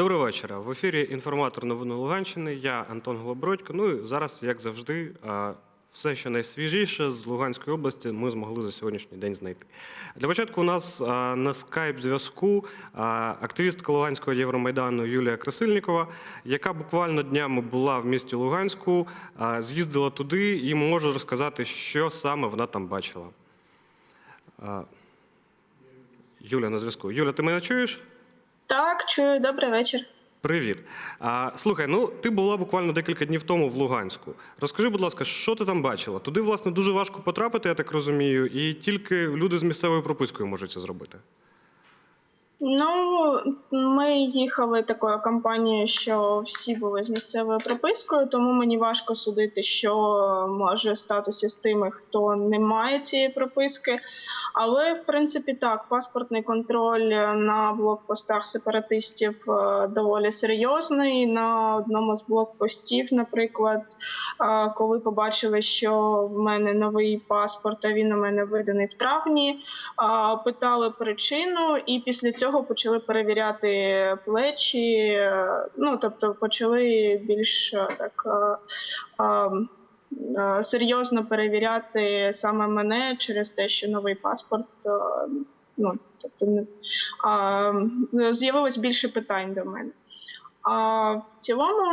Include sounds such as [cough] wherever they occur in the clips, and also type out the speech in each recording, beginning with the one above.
Доброго вечора. В ефірі інформатор новини Луганщини. Я Антон Голобродько. Ну і зараз, як завжди, все, що найсвіжіше з Луганської області, ми змогли за сьогоднішній день знайти. Для початку у нас на скайп зв'язку активістка Луганського Євромайдану Юлія Красильнікова, яка буквально днями була в місті Луганську, з'їздила туди і може розказати, що саме вона там бачила. Юля на зв'язку. Юля, ти мене чуєш? Так, чую, добрий вечір. Привіт. А, слухай, ну ти була буквально декілька днів тому в Луганську. Розкажи, будь ласка, що ти там бачила? Туди, власне, дуже важко потрапити, я так розумію, і тільки люди з місцевою пропискою можуть це зробити. Ну, ми їхали такою компанією, що всі були з місцевою пропискою, тому мені важко судити, що може статися з тими, хто не має цієї прописки. Але в принципі так, паспортний контроль на блокпостах сепаратистів е, доволі серйозний. На одному з блокпостів, наприклад, е, коли побачили, що в мене новий паспорт, а він у мене виданий в травні, питали причину, і після цього почали перевіряти плечі. Ну тобто почали більш е, так. е, е, Серйозно перевіряти саме мене через те, що новий паспорт. Ну тобто з'явилось більше питань до мене. А в цілому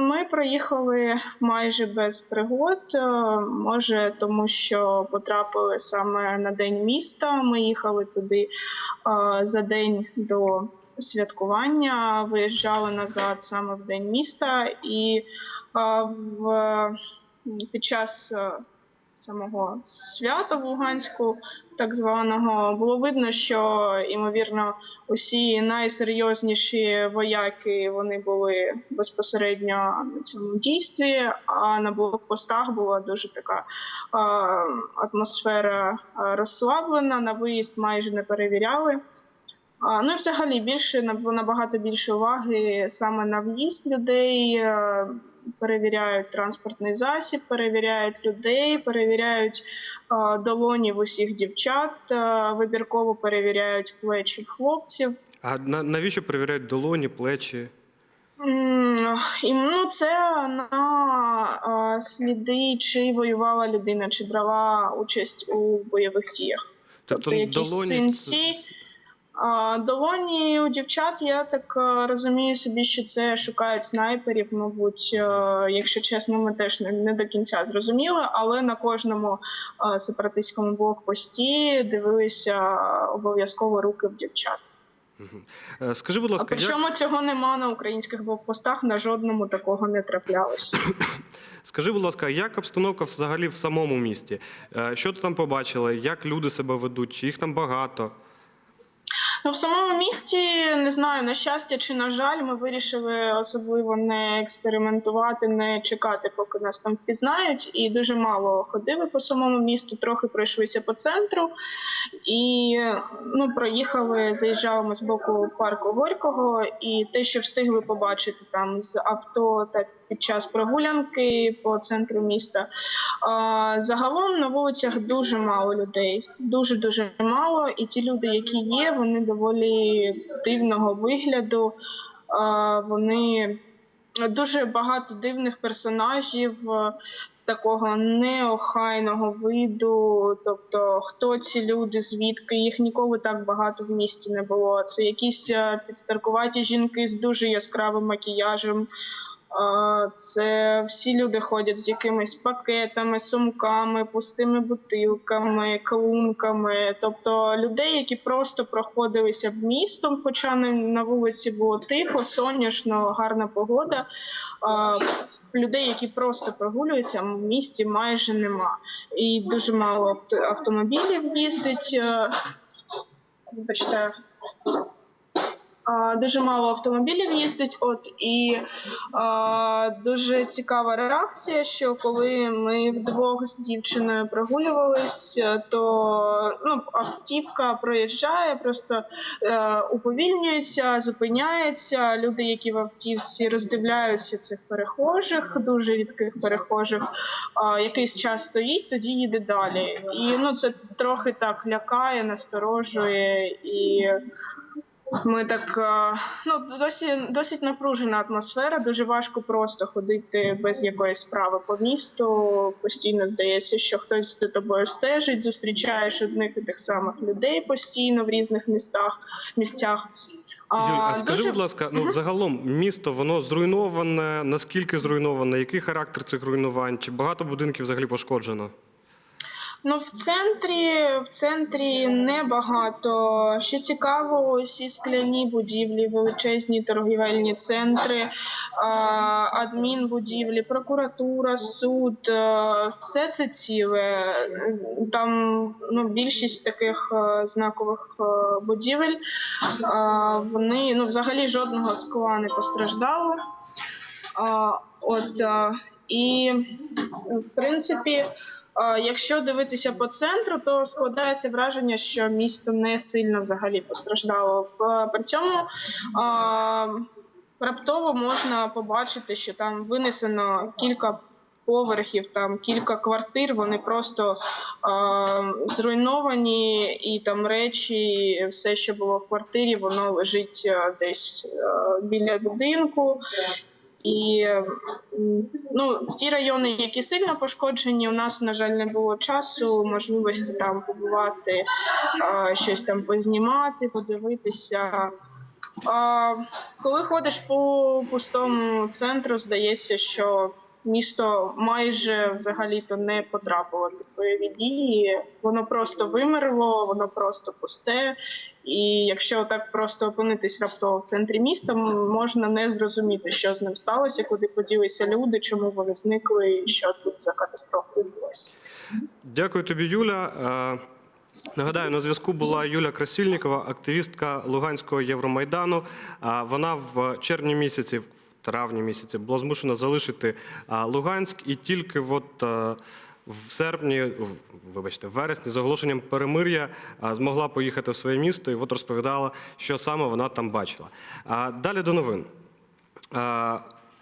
ми проїхали майже без пригод. е, Може, тому що потрапили саме на день міста. Ми їхали туди е, за день до святкування, виїжджали назад саме в день міста, і е, в, під час самого свята в Луганську, так званого, було видно, що ймовірно усі найсерйозніші вояки вони були безпосередньо на цьому дійстві. А на блокпостах була дуже така е, атмосфера е, розслаблена. На виїзд майже не перевіряли. Ну і взагалі більше набагато більше уваги саме на в'їзд людей. Перевіряють транспортний засіб, перевіряють людей, перевіряють е, долоні в усіх дівчат, е, вибірково перевіряють плечі хлопців. А на, навіщо перевіряють долоні, плечі? І ну, це на е, сліди, чи воювала людина, чи брала участь у бойових діях. Тобто якісь синці. А, долоні у дівчат, я так е, розумію собі, що це шукають снайперів. Мабуть, е, якщо чесно, ми теж не, не до кінця зрозуміли, але на кожному е, сепаратистському блокпості дивилися обов'язково руки в дівчат. Скажи, будь А ласка, як, цього нема на українських блокпостах, на жодному такого не траплялося. [coughs] скажи, будь ласка, як обстановка взагалі в самому місті? Що ти там побачила? Як люди себе ведуть? Чи їх там багато? Ну, в самому місті не знаю, на щастя чи на жаль, ми вирішили особливо не експериментувати, не чекати, поки нас там впізнають. І дуже мало ходили по самому місту, трохи пройшлися по центру і ну, проїхали, заїжджали ми з боку парку Горького, і те, що встигли побачити там з авто та під час прогулянки по центру міста. Загалом на вулицях дуже мало людей, дуже дуже мало. І ті люди, які є, вони доволі дивного вигляду. Вони дуже багато дивних персонажів. Такого неохайного виду, тобто хто ці люди, звідки їх ніколи так багато в місті не було. Це якісь підстаркуваті жінки з дуже яскравим макіяжем, Це всі люди ходять з якимись пакетами, сумками, пустими бутилками, клунками. Тобто людей, які просто проходилися б містом, хоча на, вулиці було тихо, сонячно, гарна погода. Людей, які просто прогулюються, в місті майже нема. І дуже мало автомобілів їздить. е, Вибачте, Дуже мало автомобілів їздить. От і а, дуже цікава реакція, що коли ми вдвох з дівчиною прогулювались, е, то ну, автівка проїжджає, просто е, уповільнюється, зупиняється. Люди, які в автівці роздивляються цих перехожих, дуже рідких перехожих, а, якийсь час стоїть, тоді їде далі. І ну це трохи так лякає, насторожує і. Ми так е, ну досить, досить напружена атмосфера. Дуже важко просто ходити без якоїсь справи по місту. Постійно здається, що хтось за тобою стежить, зустрічаєш одних і тих самих людей постійно в різних містах місцях. Юль, а скажи, дуже- будь ласка, ну загалом місто воно зруйноване. Наскільки зруйноване? Який характер цих руйнувань? Чи багато будинків взагалі пошкоджено? Ну, в центрі, в центрі небагато. Що цікаво, усі скляні будівлі, величезні торгівельні центри, адмінбудівлі, прокуратура, суд, е, все це ціле. Там ну, більшість таких е, знакових е, будівель. Вони ну, взагалі жодного скла не постраждало. От і в принципі. Якщо дивитися по центру, то складається враження, що місто не сильно взагалі постраждало. При цьому раптово можна побачити, що там винесено кілька поверхів, там кілька квартир, вони просто зруйновані, і там речі, все, що було в квартирі, воно лежить десь біля будинку. І ну, ті райони, які сильно пошкоджені, у нас, на жаль, не було часу, можливості там побувати, щось там познімати, подивитися. Коли ходиш по пустому центру, здається, що місто майже взагалі-то не потрапило під бойові дії. Воно просто вимерло, воно просто пусте. І якщо так просто опинитись раптово в центрі міста, можна не зрозуміти, що з ним сталося, куди поділися люди, чому вони зникли, і що тут за катастрофа відбулася. Дякую тобі, Юля. Е, Нагадаю, на зв'язку була Юля Красильникова, активістка Луганського Євромайдану. А Вона в червні місяці, в травні місяці, була змушена залишити Луганськ і тільки от. В серпні, вибачте, в вересні з оголошенням перемир'я змогла поїхати в своє місто і от розповідала, що саме вона там бачила. Далі до новин.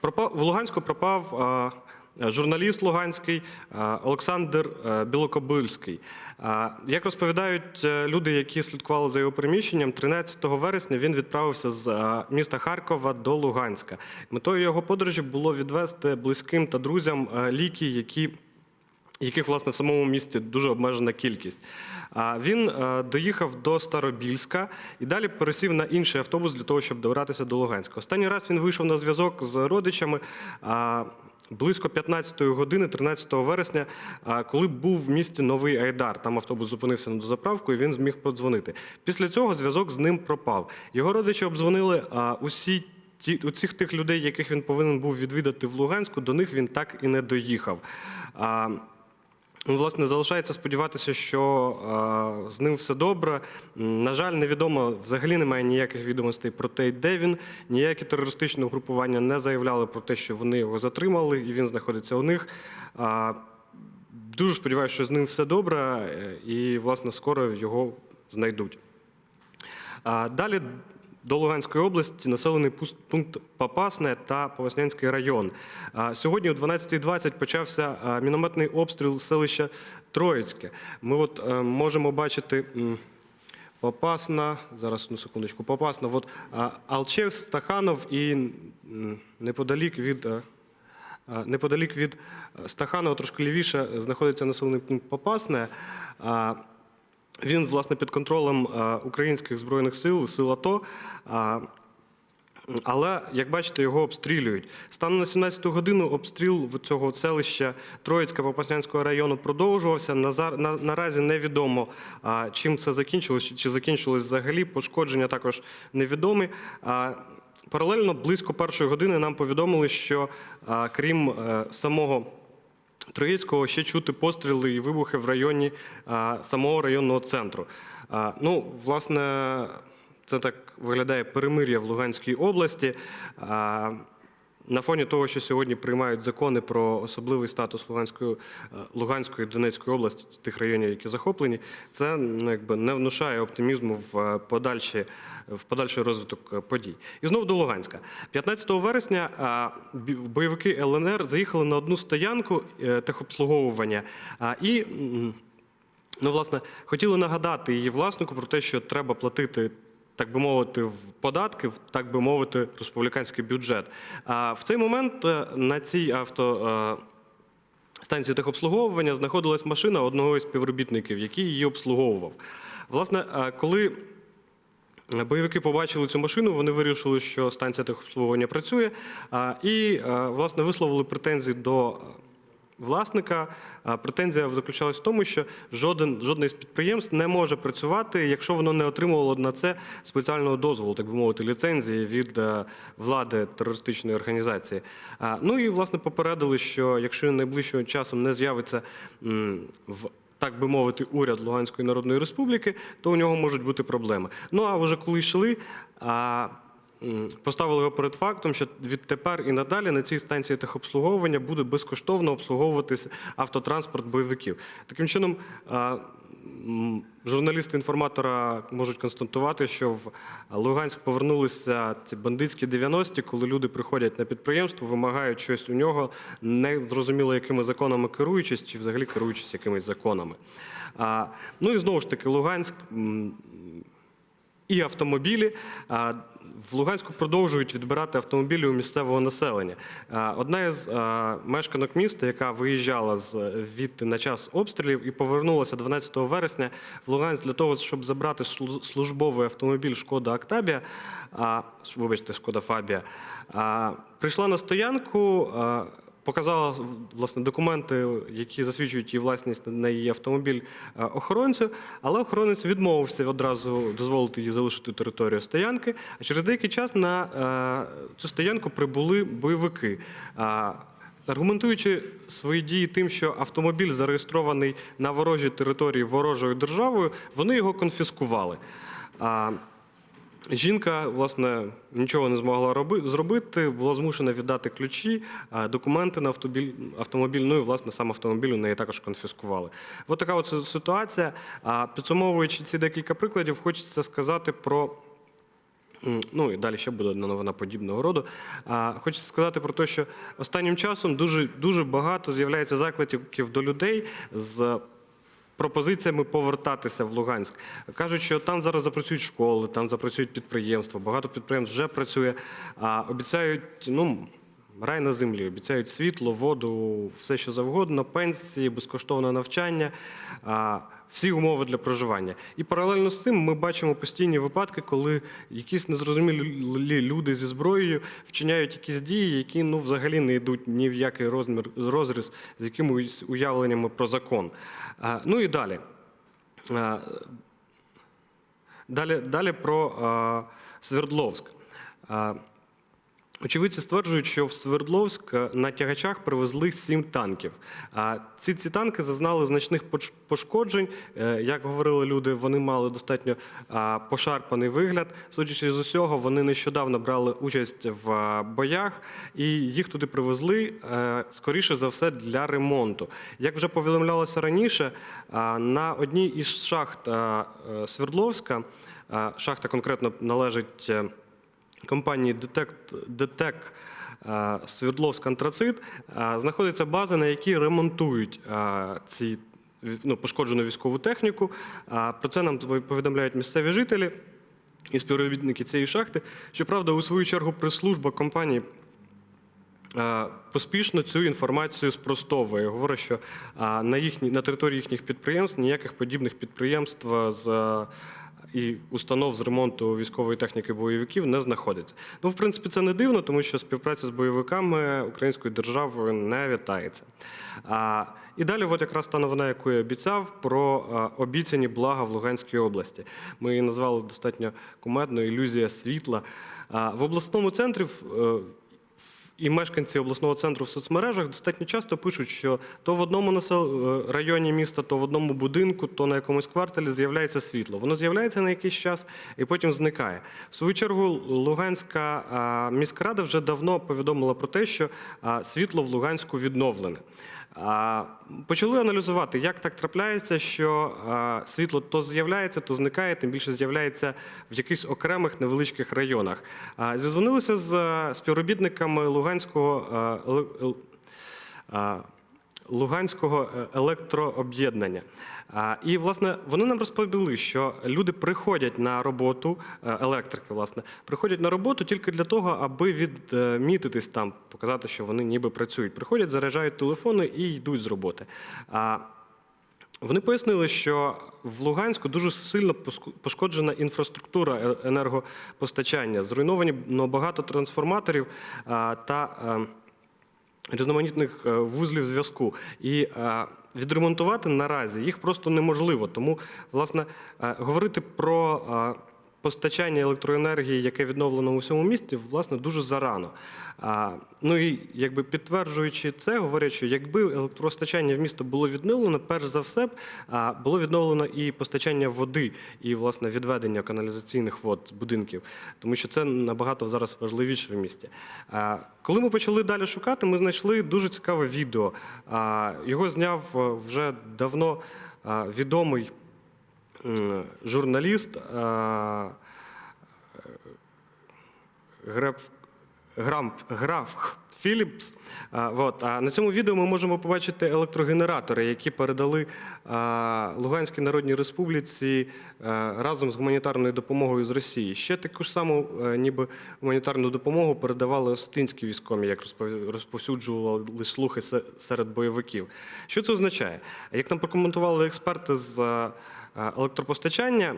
В Луганську пропав журналіст Луганський Олександр е, Білокобильський. Як розповідають е, люди, які слідкували за його переміщенням, 13 вересня він відправився з е, міста Харкова до Луганська. Метою його подорожі було відвести близьким та друзям ліки, які яких власне в самому місті дуже обмежена кількість. Він е, доїхав до Старобільська і далі пересів на інший автобус для того, щоб добратися до Луганська. Останній раз він вийшов на зв'язок з родичами. Близько 15-ї години, 13 вересня, коли був в місті Новий Айдар. Там автобус зупинився на дозаправку, і він зміг подзвонити. Після цього зв'язок з ним пропав. Його родичі обдзвонили усі ті, усіх тих людей, яких він повинен був відвідати в Луганську, до них він так і не доїхав. А, Ну, власне, залишається сподіватися, що е, з ним все добре. На жаль, невідомо, взагалі немає ніяких відомостей про те, де він. Ніякі терористичні угрупування не заявляли про те, що вони його затримали, і він знаходиться у них. А, дуже сподіваюся, що з ним все добре, е, і, власне, скоро його знайдуть. А Далі до Луганської області населений пункт Попасне та Повоснянський район. Сьогодні о 12.20 почався мінометний обстріл селища Троїцьке. Ми от е, можемо бачити. Попасна, зараз одну секундочку, Попасна, от Алчев, Стаханов і неподалік від е, неподалік від е, Стаханова, трошки лівіше, знаходиться населений пункт Попасне. Він, власне, під контролем е, українських збройних сил, сил АТО. Але, як бачите, його обстрілюють. Станом на 17-ту годину обстріл в цього селища Троїцька Попаснянського району продовжувався. Наразі невідомо, чим це закінчилось, чи закінчилось взагалі. Пошкодження також невідомі. Паралельно близько першої години нам повідомили, що крім е, самого Троїцького ще чути постріли і вибухи в районі самого районного центру. Ну, власне, це так виглядає перемир'я в Луганській області. На фоні того, що сьогодні приймають закони про особливий статус Луганської, е, Луганської Донецької області, тих районів, які захоплені, це ну, якби не внушає оптимізму в е, подальші, в подальший розвиток е, подій. І знову до Луганська. 15 вересня бойовики ЛНР заїхали на одну стоянку техобслуговування і. Ну, власне, хотіли нагадати її власнику про те, що треба платити так би мовити, в податки, в так би мовити, республіканський бюджет. А в цей момент е, на цій авто. е, станції техобслуговування знаходилась машина одного із співробітників, який її обслуговував. Власне, е, коли бойовики побачили цю машину, вони вирішили, що станція техобслуговування працює, і власне висловили претензії до. Власника претензія заключалась в тому, що жоден жодне із підприємств не може працювати, якщо воно не отримувало на це спеціального дозволу, так би мовити, ліцензії від е, влади терористичної організації. Ну і власне попередили, що якщо найближчим часом не з'явиться в так би мовити, уряд Луганської Народної Республіки, то у нього можуть бути проблеми. Ну а вже коли йшли, поставили його перед фактом, що відтепер і надалі на цій станції техобслуговування буде безкоштовно обслуговуватися автотранспорт бойовиків. Таким чином. Журналісти інформатора можуть констатувати, що в Луганськ повернулися ці бандитські 90-ті, коли люди приходять на підприємство, вимагають щось у нього, не зрозуміло, якими законами керуючись, чи взагалі керуючись якимись законами. Ну і знову ж таки, Луганськ. і автомобілі. В Луганську продовжують відбирати автомобілі у місцевого населення. Одна із мешканок міста, яка виїжджала з від на час обстрілів і повернулася 12 вересня в Луганськ для того, щоб забрати службовий автомобіль Шкода Октабія, вибачте, Шкода Фабія, прийшла на стоянку. Показала власне документи, які засвідчують її власність на її автомобіль е, охоронцю, але охоронець відмовився одразу дозволити їй залишити територію стоянки. А через деякий час на е, цю стоянку прибули бойовики. Аргументуючи свої дії тим, що автомобіль зареєстрований на ворожій території ворожою державою, вони його конфіскували. Жінка, власне, нічого не змогла роби, зробити, була змушена віддати ключі, документи на автомобіль, автомобіль, ну і власне сам автомобіль у неї також конфіскували. Ось така от ситуація. Підсумовуючи ці декілька прикладів, хочеться сказати про. Ну і далі ще буде одна новина подібного роду. А, Хочеться сказати про те, що останнім часом дуже, дуже багато з'являється закликів до людей з пропозиціями повертатися в Луганськ. Кажуть, що там зараз запрацюють школи, там запрацюють підприємства. Багато підприємств вже працює. Обіцяють, ну. Рай на землі обіцяють світло, воду, все що завгодно, пенсії, безкоштовне навчання, всі умови для проживання. І паралельно з цим ми бачимо постійні випадки, коли якісь незрозумілі люди зі зброєю вчиняють якісь дії, які ну взагалі не йдуть ні в який розмір розріз з якимись уявленнями про закон. Ну і далі. Далі, далі про Свердловськ. Очевидці стверджують, що в Свердловськ е, на тягачах привезли сім танків. А ці ці танки зазнали значних пошкоджень. Е, Як говорили люди, вони мали достатньо пошарпаний вигляд. Судячи з усього, вони нещодавно брали участь в боях, і їх туди привезли е, скоріше за все для ремонту. Як вже повідомлялося раніше, на одній із шахт Свердловська шахта конкретно належить. Компанії е, Свердловськ антрацит е, знаходиться база, на якій ремонтують е, ці ну, пошкоджену військову техніку. Е, Про це нам повідомляють місцеві жителі і співробітники цієї шахти. Щоправда, у свою чергу прес-служба компанії поспішно цю інформацію спростовує. Говорить, що на, їхні, на території їхніх підприємств ніяких подібних підприємств з і установ з ремонту військової техніки бойовиків не знаходиться. Ну, в принципі, це не дивно, тому що співпраця з бойовиками українською державою не вітається. А, і далі, от якраз та новина, яку я обіцяв, про обіцяні блага в Луганській області. Ми її назвали достатньо кумедно ілюзія світла. А, в обласному центрі. І мешканці обласного центру в соцмережах достатньо часто пишуть, що то в одному насел... е, районі міста, то в одному будинку, то на якомусь кварталі з'являється світло. Воно з'являється на якийсь час і потім зникає. В свою чергу, Луганська міськрада вже давно повідомила про те, що світло в Луганську відновлене. Почали аналізувати, як так трапляється, що світло то з'являється, то зникає, тим більше з'являється в якихось окремих невеличких районах. Зізвонилися з співробітниками Луганського а, Луганського е, електрооб'єднання. І, власне, вони нам розповіли, що люди приходять на роботу, е, електрики, власне, приходять на роботу тільки для того, аби відмітитись там, показати, що вони ніби працюють. Приходять, заряджають телефони і йдуть з роботи. Вони пояснили, що в Луганську дуже сильно пошкоджена інфраструктура е- енергопостачання. Зруйновані багато трансформаторів та е, різноманітних е, вузлів зв'язку. І відремонтувати наразі їх просто неможливо. Тому, власне, е, говорити про е, постачання електроенергії, яке відновлено у всьому місті, власне, дуже зарано. А, ну і якби підтверджуючи це, говорять, що якби електропостачання в місто було відновлено, перш за все а, було відновлено і постачання води, і власне відведення каналізаційних вод з будинків, тому що це набагато зараз важливіше в місті. А, коли ми почали далі шукати, ми знайшли дуже цікаве відео. А, його зняв е, вже давно відомий журналіст. а, Греб, Грамп, Граф Філіпс. А, от. а на цьому відео ми можемо побачити електрогенератори, які передали Луганській Народній Республіці разом з гуманітарною допомогою з Росії. Ще таку ж саму, е, ніби гуманітарну допомогу передавали остинські військові, як розпов- розповсюджували слухи се- серед бойовиків. Що це означає? Як нам прокоментували експерти з електропостачання,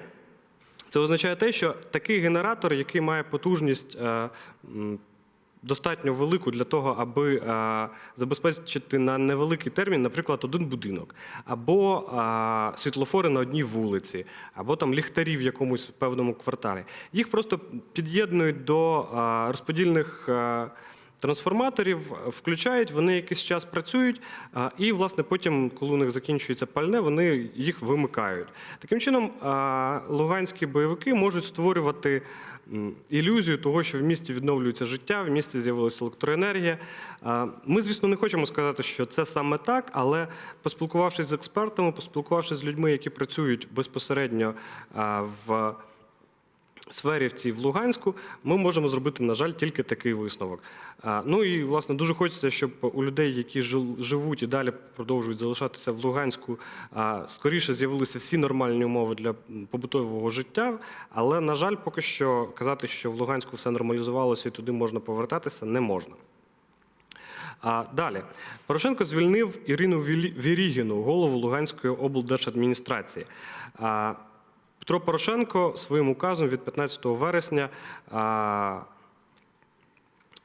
це означає те, що такий генератор, який має потужність е, достатньо велику для того, аби е, забезпечити на невеликий термін, наприклад, один будинок, або е, світлофори на одній вулиці, або там ліхтарі в якомусь певному кварталі. Їх просто під'єднують до розподільних. Трансформаторів включають, вони якийсь час працюють, і, власне, потім, коли у них закінчується пальне, вони їх вимикають. Таким чином, луганські бойовики можуть створювати ілюзію того, що в місті відновлюється життя, в місті з'явилася електроенергія. Ми, звісно, не хочемо сказати, що це саме так, але поспілкувавшись з експертами, поспілкувавшись з людьми, які працюють безпосередньо в сфері в Луганську, ми можемо зробити, на жаль, тільки такий висновок. Ну і власне дуже хочеться, щоб у людей, які живуть і далі продовжують залишатися в Луганську, скоріше з'явилися всі нормальні умови для побутового життя. Але на жаль, поки що казати, що в Луганську все нормалізувалося і туди можна повертатися, не можна. А далі Порошенко звільнив Ірину Вірігіну, голову Луганської облдержадміністрації. Петро Порошенко своїм указом від 15 вересня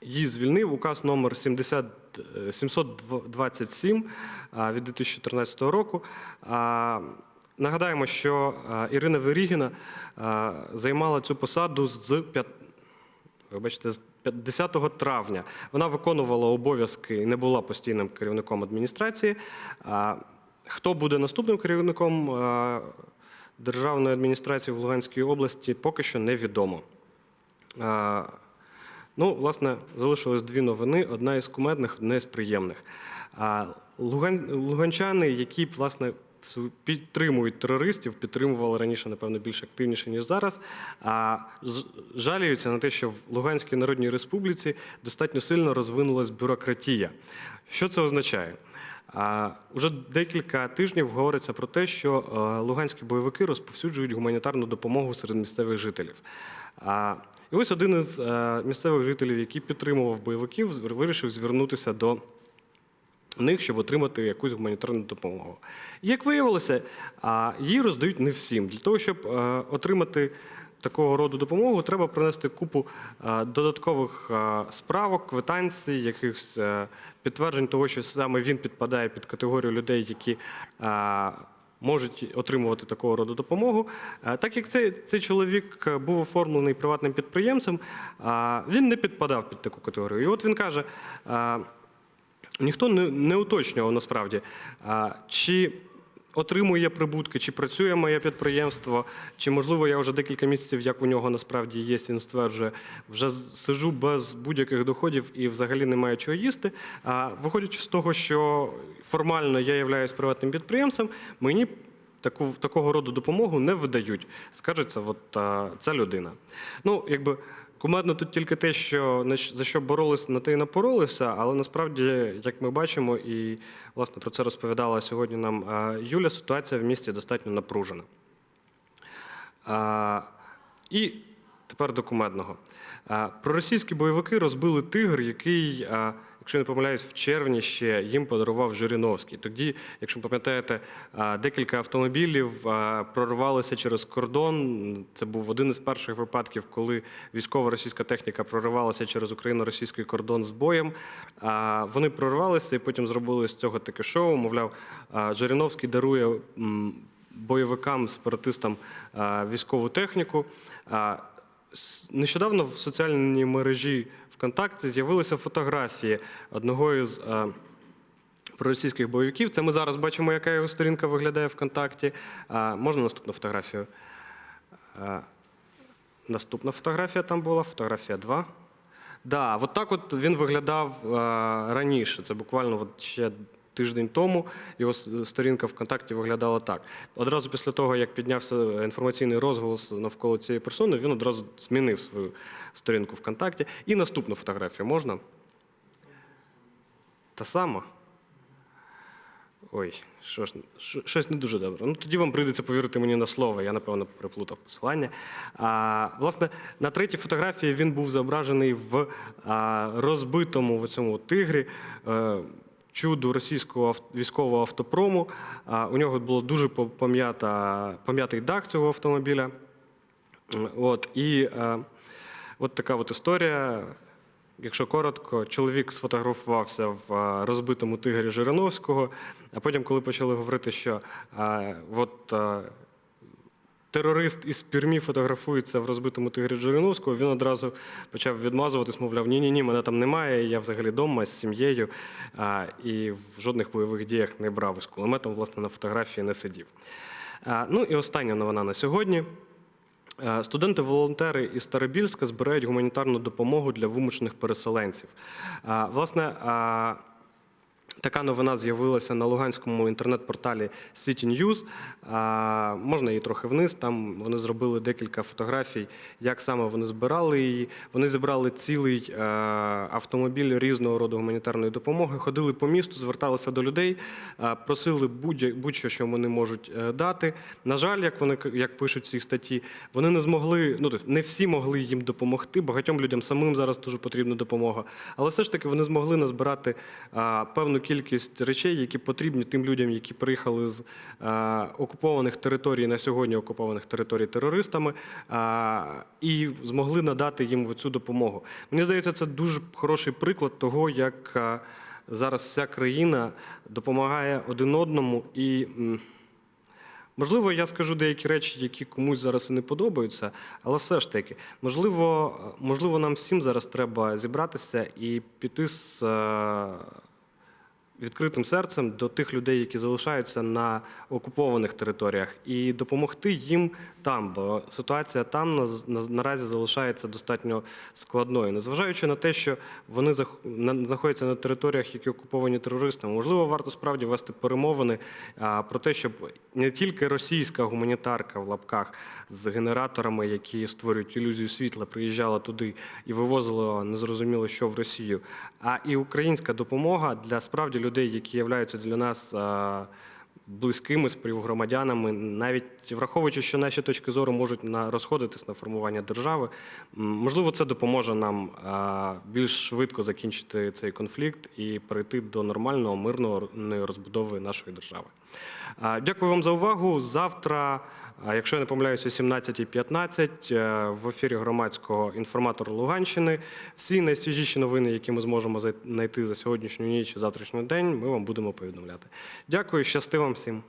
її звільнив указ номер 70, е, 727 а, від 2014 року. Нагадаємо, що Ірина Верігіна займала цю посаду з п'ят- вибачте, з 10 травня. Вона виконувала обов'язки і не була постійним керівником адміністрації. Хто буде наступним керівником державної адміністрації в Луганській області, поки що невідомо. Ну, власне, залишилось дві новини: одна із кумедних, одна із приємних. Луган... Луганчани, які власне підтримують терористів, підтримували раніше, напевно, більш активніше, ніж зараз. А жаліються на те, що в Луганській Народній Республіці достатньо сильно розвинулась бюрократія. Що це означає? Уже декілька тижнів говориться про те, що е, луганські бойовики розповсюджують гуманітарну допомогу серед місцевих жителів. І ось один із е, місцевих жителів, який підтримував бойовиків, вирішив звернутися до них, щоб отримати якусь гуманітарну допомогу. І як виявилося, її роздають не всім. Для того, щоб е, отримати такого роду допомогу, треба принести купу е, додаткових е, справок, квитанцій, якихось е, підтверджень того, що саме він підпадає під категорію людей, які можуть отримувати такого роду допомогу. Так як цей, цей чоловік був оформлений приватним підприємцем, він не підпадав під таку категорію. І от він каже. Ніхто не уточнював насправді, чи отримує прибутки, чи працює моє підприємство, чи можливо я вже декілька місяців, як у нього насправді є, він стверджує, вже сижу без будь-яких доходів і взагалі не маю чого їсти. А виходячи з того, що формально я являюсь приватним підприємцем, мені таку, такого роду допомогу не видають. Скажеться, от а, ця людина. Ну, якби Кумедно тут тільки те, що за що боролися, на те і напоролися, але насправді, як ми бачимо, і власне про це розповідала сьогодні нам Юля, ситуація в місті достатньо напружена. І тепер до кумедного. Проросійські бойовики розбили тигр, який, якщо не помиляюсь, в червні ще їм подарував Жириновський. Тоді, якщо пам'ятаєте, декілька автомобілів прорвалися через кордон. Це був один із перших випадків, коли військова російська техніка проривалася через україно-російський кордон з боєм. Вони прорвалися і потім зробили з цього таке шоу. Мовляв, Жириновський дарує. бойовикам, сепаратистам військову техніку. Нещодавно в соціальній мережі ВКонтакті з'явилися фотографії одного із а, проросійських бойовиків. Це ми зараз бачимо, яка його сторінка виглядає ВКонтакті. А, Можна наступну фотографію? А, Наступна фотографія там була, фотографія 2. Да, от так от він виглядав е, раніше. Це буквально от ще тиждень тому. Його с- сторінка ВКонтакті виглядала так. Одразу після того, як піднявся інформаційний розголос навколо цієї персони, він одразу змінив свою сторінку ВКонтакті. І наступну фотографію можна? Та сама. Ой, що ж, щось не дуже добре. Ну тоді вам прийдеться повірити мені на слово. Я, напевно, переплутав посилання. А, власне, на третій фотографії він був зображений в а, розбитому в цьому тигрі. е, Чуду російського військового автопрому. У нього було дуже пом'ятий дах цього автомобіля. От, і е, от така от історія. Якщо коротко, чоловік сфотографувався в е, розбитому тигрі Жириновського, а потім, коли почали говорити, що е, от, терорист із Пірмі фотографується в розбитому тигрі Жириновського, він одразу почав відмазуватись, мовляв, ні, ні, ні, мене там немає, я взагалі вдома з сім'єю а, і в жодних бойових діях не брав із кулеметом, власне, на фотографії не сидів. А, ну і остання новина на сьогодні. Студенти-волонтери із Старобільська збирають гуманітарну допомогу для вимушених переселенців. Е, Власне, е, така новина з'явилася на луганському інтернет-порталі City News. Е, Можна її трохи вниз. Там вони зробили декілька фотографій, як саме вони збирали її. Вони зібрали цілий е, автомобіль різного роду гуманітарної допомоги, ходили по місту, зверталися до людей, е, просили будь- будь-що, що вони можуть е, дати. На жаль, як вони як пишуть в цій статті, вони не змогли, ну тобто не всі могли їм допомогти. Багатьом людям самим зараз дуже потрібна допомога. Але все ж таки вони змогли назбирати а, певну кількість речей, які потрібні тим людям, які приїхали з а, окупованих територій на сьогодні окупованих територій терористами, а, і змогли надати їм цю допомогу. Мені здається, це дуже хороший приклад того, як а, зараз вся країна допомагає один одному і. Можливо, я скажу деякі речі, які комусь зараз і не подобаються, але все ж таки, можливо, можливо, нам всім зараз треба зібратися і піти з е, відкритим серцем до тих людей, які залишаються на окупованих територіях, і допомогти їм там, бо ситуація там на, на, наразі залишається достатньо складною, незважаючи на те, що вони знаходяться на територіях, які окуповані терористами. Можливо, варто справді вести перемовини про те, щоб не тільки російська гуманітарка в лапках з генераторами, які створюють ілюзію світла, приїжджала туди і вивозила незрозуміло що в Росію, а і українська допомога для справді людей, які являються для нас. Близькими співгромадянами, навіть враховуючи, що наші точки зору можуть на розходитись на формування держави, можливо, це допоможе нам більш швидко закінчити цей конфлікт і перейти до нормального мирної розбудови нашої держави. Дякую вам за увагу. Завтра, а, якщо я не помиляюся, о 17.15 е, в ефірі громадського інформатора Луганщини. Всі найсвіжіші новини, які ми зможемо знайти за сьогоднішню ніч і завтрашній день, ми вам будемо повідомляти. Дякую, щасти вам всім.